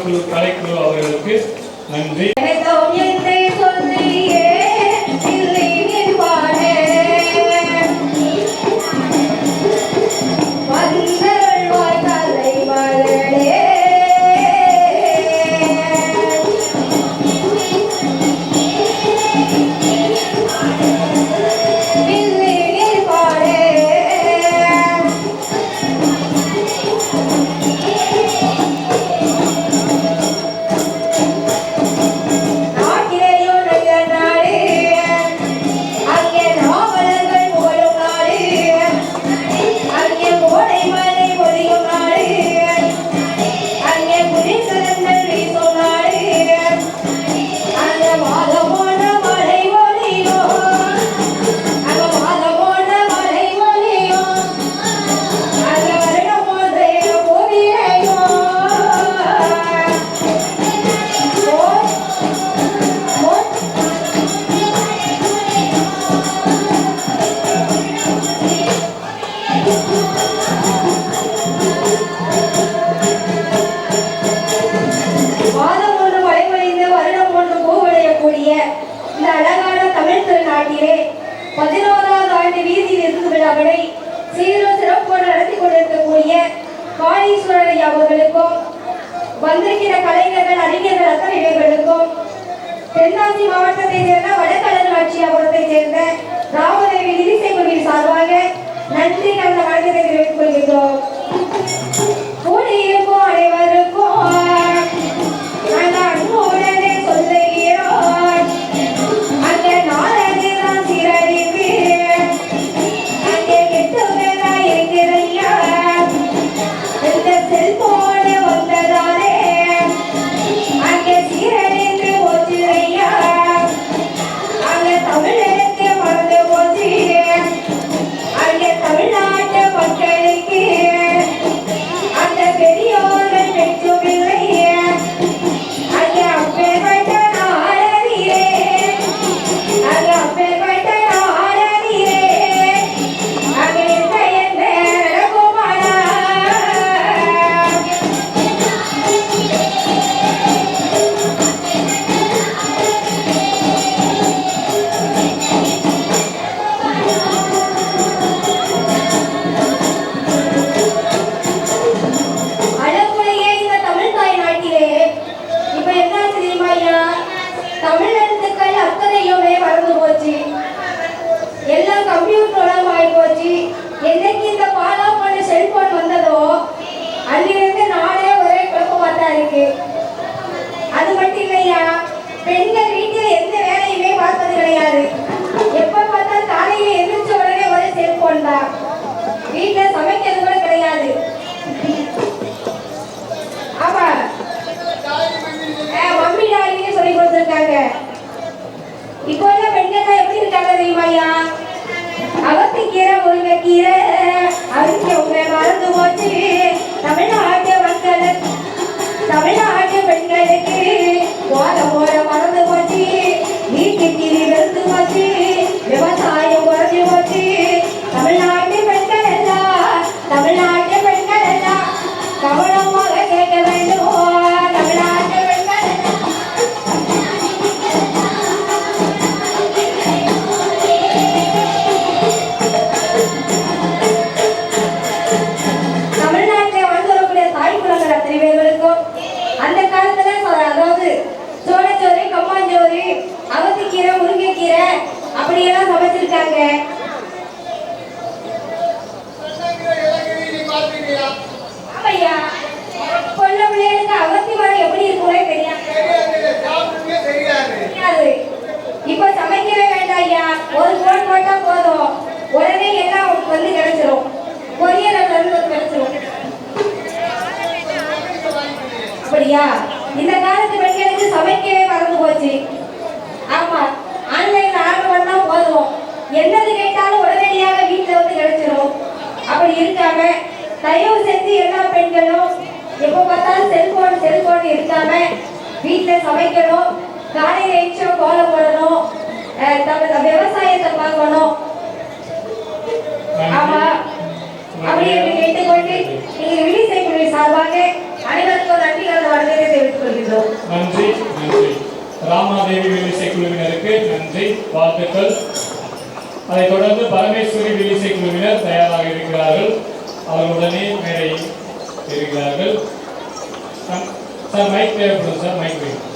உணவுக்குழு கலைக்குழு அவர்களுக்கு நன்றி. இந்த அழகான தமிழ் திருநாட்டிலே பதினோராவது ஆண்டு வீதி நிறுத்து விழாவினை சீரும் சிறப்போடு நடத்தி கொண்டிருக்கக்கூடிய காளீஸ்வரர் அவர்களுக்கும் வந்திருக்கிற கலைஞர்கள் அறிஞர்கள் அத்தனை பேர்களுக்கும் தென்காசி மாவட்டத்தை சேர்ந்த வடகடல் ஆட்சியாபுரத்தை சேர்ந்த ராமதேவி நிதிசை குழுவின் சார்பாக நன்றி கலந்த வணக்கத்தை தெரிவித்துக் கொள்கின்றோம். பெண்கள் வீட்டில் எந்த வேலையுமே பார்ப்பது கிடையாது. எப்ப பார்த்தா காலையில எந்திரிச்ச உடனே ஒரே செல்போன் தான். வீட்டுல சமைக்கிறது கூட किती व्यस्त माझे देवाचा அப்படியா இந்த காலத்து பெண்களுக்கு சமைக்கவே மறந்து போச்சு. ஆமா ஆன்லைன்ல ஆர்டர் பண்ணா போதும். என்னது கேட்டாலும் உடனடியாக வீட்டுல வந்து கிடைச்சிடும் அப்படி இருக்காம தயவு செஞ்சு எல்லா பெண்களும் எப்ப பார்த்தாலும் செல்போன் செல்போன் இருக்காம வீட்டுல சமைக்கணும் காலையில எச்சோ கோலம் போடணும் விவசாயத்தை பார்க்கணும். ஆமா. அப்படி என்று கேட்டுக்கொண்டு நீங்க விழிசை குழு சார்பாக அனைவருக்கும் நன்றி தெரிவித்துக் கொள்கின்றோம். நன்றி நன்றி. ராமாதேவி வில்லிசை குழுவினருக்கு நன்றி வாழ்த்துக்கள். அதைத் தொடர்ந்து பரமேஸ்வரி வில்லிசை குழுவினர் தயாராக இருக்கிறார்கள். அவர்களுடனே மேடை இருக்கிறார்கள். சார் மைக் தேவைப்படும் சார் மைக் வேணும்